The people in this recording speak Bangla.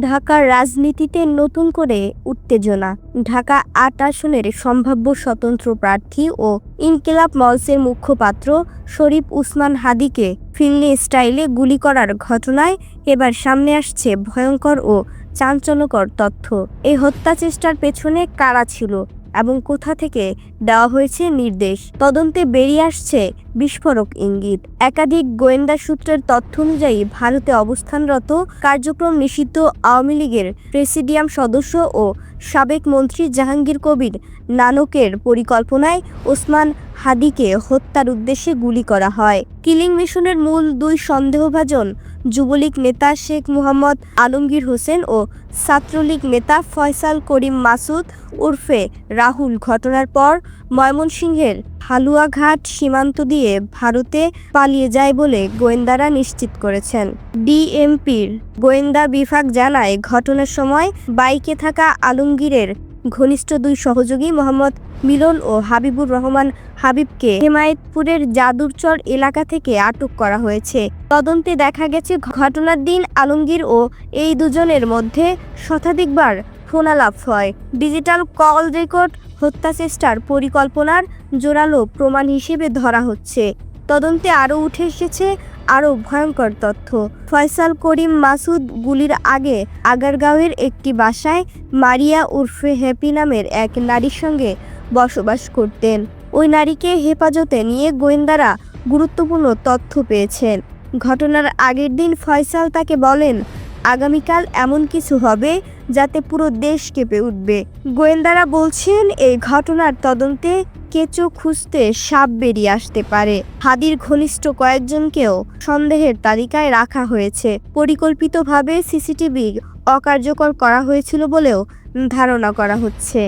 ঢাকার রাজনীতিতে নতুন করে উত্তেজনা। ঢাকা আট আসনের সম্ভাব্য স্বতন্ত্র প্রার্থী ও ইনকিলাব মলসের মুখপাত্র শরীফ উসমান হাদিকে ফিল্মি স্টাইলে গুলি করার ঘটনায় এবার সামনে আসছে ভয়ঙ্কর ও চাঞ্চল্যকর তথ্য। এই হত্যা চেষ্টার পেছনে কারা ছিল? এবং কোথা থেকে দেওয়া হয়েছে নির্দেশ। তদন্তে বেরিয়ে আসছে বিস্ফোরক ইঙ্গিত। একাধিক গোয়েন্দা সূত্রের তথ্য অনুযায়ী ভারতে অবস্থানরত কার্যক্রম নিষিদ্ধ আওয়ামী লীগের প্রেসিডিয়াম সদস্য ও সাবেক মন্ত্রী জাহাঙ্গীর কবির নানকের পরিকল্পনায় ওসমান হাদিকে হত্যার উদ্দেশ্যে গুলি করা হয়। কিলিং মিশনের মূল দুই সন্দেহভাজন যুবলীগ নেতা শেখ মুহাম্মদ আলমগীর হোসেন ও ছাত্রলীগ নেতা ফয়সাল করিম মাসুদ উর্ফে রাহুল ঘটনার পর ময়মনসিংহের হালুয়াঘাট সীমান্ত দিয়ে ভারতে পালিয়ে যায় বলে গোয়েন্দারা নিশ্চিত করেছেন। ডিএমপির গোয়েন্দা বিভাগ জানায়, ঘটনার সময় বাইকে থাকা আলমগীরের ঘনিষ্ঠ দুই সহযোগী মোহাম্মদ মিলন ও হাবিবুর রহমান হাবিবকে হেমায়েতপুরের জাদুরচর এলাকা থেকে আটক করা হয়েছে। তদন্তে দেখা গেছে, ঘটনার দিন আলমগীর ও এই দুজনের মধ্যে শতাধিকবার ফোনালাপ হয়। ডিজিটাল কল রেকর্ড, হত্যা চেষ্টার পরিকল্পনার জোরালো প্রমাণ হিসেবে ধরা হচ্ছে। তদন্তে আরও উঠে এসেছে আরও ভয়ঙ্কর তথ্য। ফয়সাল করিম মাসুদ গুলির আগে আগারগাঁওয়ের একটি বাসায় মারিয়া উর্ফে হ্যাপি নামের এক নারীর সঙ্গে বসবাস করতেন। ওই নারীকে হেফাজতে নিয়ে গোয়েন্দারা গুরুত্বপূর্ণ তথ্য পেয়েছেন। ঘটনার আগের দিন ফয়সাল তাকে বলেন, আগামীকাল এমন কিছু হবে যাতে পুরো দেশ কেঁপে উঠবে। গোয়েন্দারা বলছেন, এই ঘটনার তদন্তে কেঁচো খুঁজতে সাপ বেরিয়ে আসতে পারে। হাদির ঘনিষ্ঠ কয়েকজনকেও সন্দেহের তালিকায় রাখা হয়েছে। পরিকল্পিতভাবে সিসিটিভি অকার্যকর করা হয়েছিল বলেও ধারণা করা হচ্ছে।